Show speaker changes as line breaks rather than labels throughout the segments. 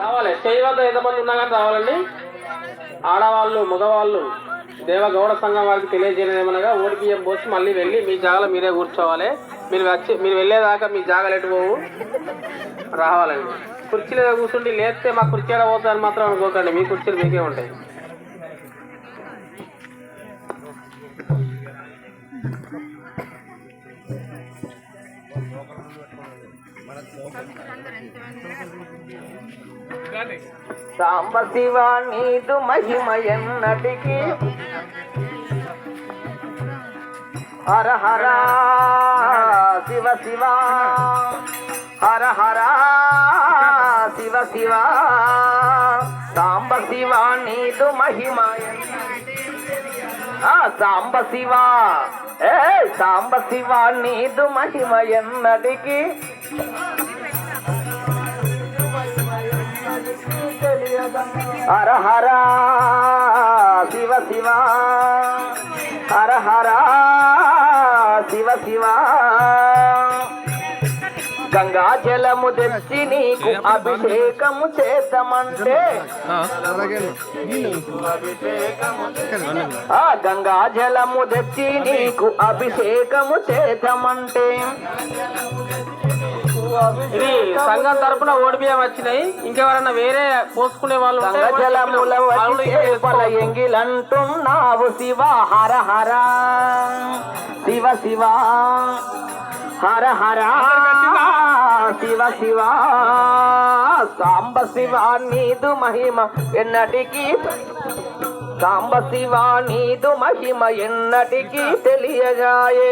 రావాలి. స్టేజ్ వద్ద ఎంతమంది ఉన్నా కానీ రావాలండి. ఆడవాళ్ళు మగవాళ్ళు దేవగౌడ సంఘం వారికి తెలియజేయడం ఏమనగా ఓడి పోసి మళ్ళీ వెళ్ళి మీ జాగాలో మీరే కూర్చోవాలి. మీరు వచ్చి మీరు వెళ్ళేదాకా మీ జాగాలు ఎటు పోవు? రావాలండి. కుర్చీలో కూర్చుండి లేస్తే మా కుర్చీలో పోతారని మాత్రం అనుకోకండి. మీ కుర్చీలు మీకే ఉంటాయి.
మన శివ నీదు మహిమ ఎన్నటికి హర హర శివ శివ. హర హర శివ శివ. సాంబ శివ నీదు మహిమ ఎన్నటికి. సాంబ శివ ఏ సాంబ శివ నీదు మహిమ ఎన్నటికి హర హర శివ శివ హర హర శివ శివ గంగా జలము తెచ్చి నీకు అభిషేకము చేద్దామంటే ఆ గంగా జలము తెచ్చి నీకు అభిషేకము చేద్దామంటే
ఇది సంఘం తరపున ఓడి బియ్యం వచ్చినాయి. ఇంకెవరన్నా వేరే పోసుకునే వాళ్ళు.
ఎంగిలంటున్నావు శివ హర హర. శివ శివ. హర హర. శివ శివ. సాంబ శివ నీదు మహిమ ఎన్నటికీ సాంబ శివ నీదు మహిమ ఎన్నటికీ తెలియజాయే.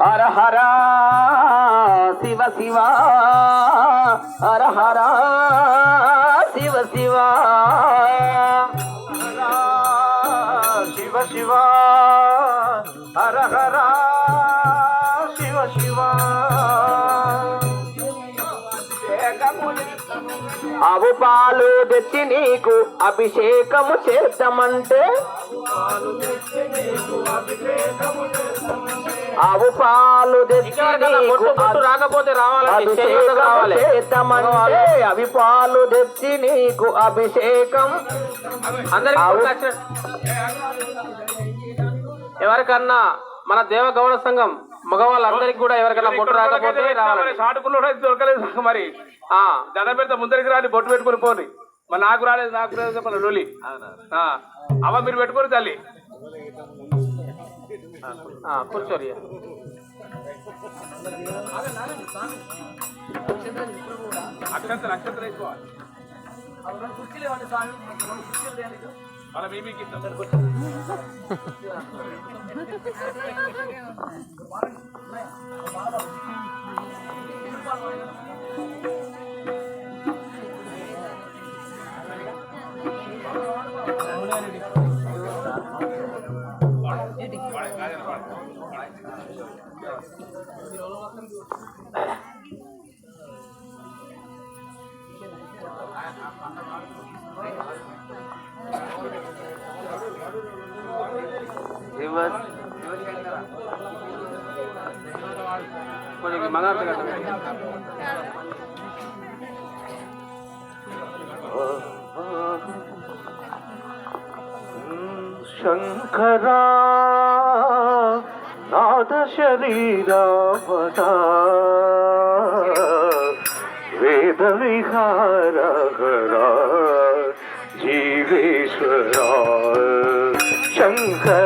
హర హర శివ శివ హర హర శివ. శివ శివ శివ హర హర శివ శివ. ఆవు పాలు తెచ్చి నీకు అభిషేకము చేద్దామంటే. ఆవు పాలు
రాకపోతే రావాలి
చేద్దామంటే అవి పాలు తెచ్చి నీకు అభిషేకం.
ఎవరికన్నా మన దేవ గౌడ సంఘం మగవాళ్ళందరికీ కూడా ఎవరికన్నా బొట్టు రాకపోతే రావాలి.
షాటుకుల్లో దొరకలేదు మరి. దండ పెడితే ముందరికి రాని బొట్టు పెట్టుకుని పోని. మరి నాకు రాలేదు నాకు రాలేదు మన లొలి ఆ, అవ్వ మీరు పెట్టుకొని తల్లి.
ఆ, కూర్చోరి.
అక్షంతలు అక్షంతలు వేసుకోవాలి మన మీ మీకు এবার
கொஞ்சம் மகாத்து காட்டுங்க
शङ्करा నాద శరీరాపద వేద విహారహరా జీవేశ్వరా. శంకర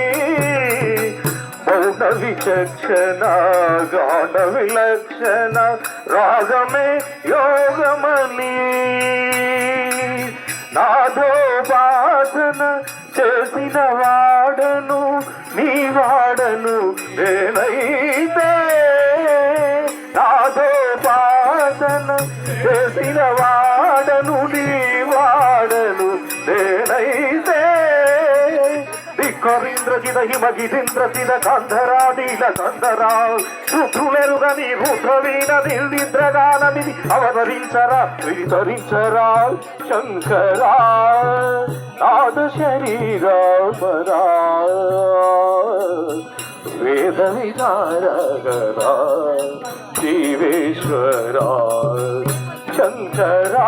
మౌన విచక్షణ గాన విలక్షణ రాగమే యోగమని. నాదోపాసన చేసిన వాడను నీ వాడను నేనైతే. నాదోపాసన చేసిన వాడను నీ వాడను నేనైతే. కరీంద్రజిత హిమగిరీంద్రజిత కంధరాదీల కంధరా రుద్రులెరుగని రుద్రవీణ నిద్రగానమిది అవతరించరా వితరించరా శంకరా నాద శరీరామరా వేద విచారగరా జీవేశ్వరా శంకరా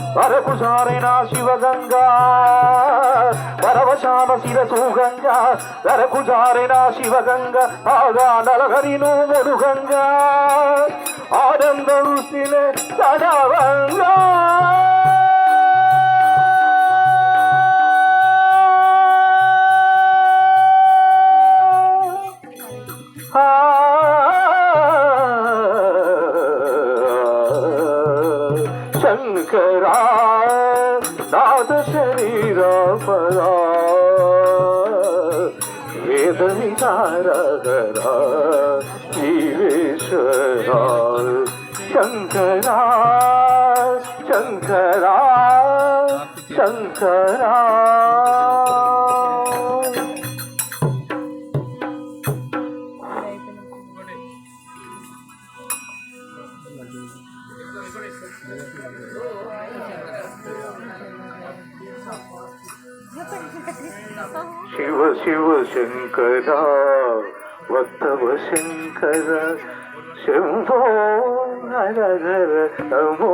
వరకు సారైన శివగంగా పరవశాన శిరసు గంగా వరకు సారైన శివగంగా ఆగా నలగరి నూముడు గంగా వేద విచారగరా జీవేశ్వరా శంకరా శంకరా శంకరా శివ శివ శంకర వత్తవ శంకర శంభో హర హర నమో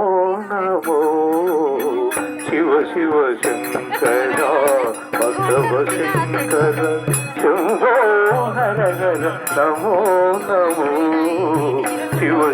నమో. శివ శివ శంకర వత్తవ శంకర శంభో హర హర నమో నమో. శివ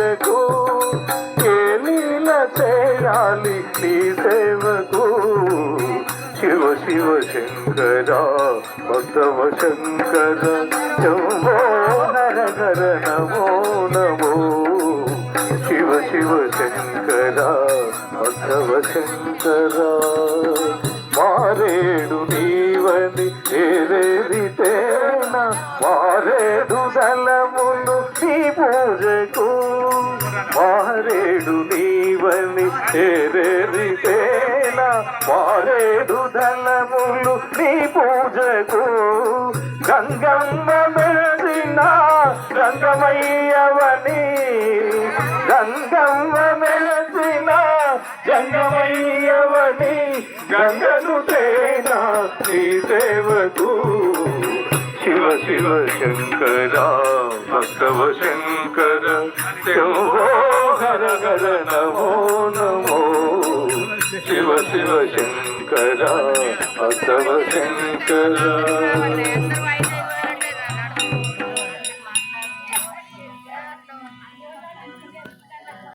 నీ సేవకు శివ శివ శంకర భక్తవ శంకర శంభో నర నమో నమో. శివ శివ శంకర భక్తవ శంకర. మారేడు నీవని ఏరేదితేన మారేడు దళములు నీ పూజకు. మారేడు నీ ఏరేరితేన మారేడు దళములు నీ పూజకు. గంగమ్మ మెరిసిన రంగమయ్యవని గంగమ్మ మెరిసిన గంగమయ్యవని గంగను తేనా నీ సేవకు శివ శివ శంకర భక్తవ శంకర. శంభో హర హర నమో నమో. శివ శివ శంకర భక్తవ శంకర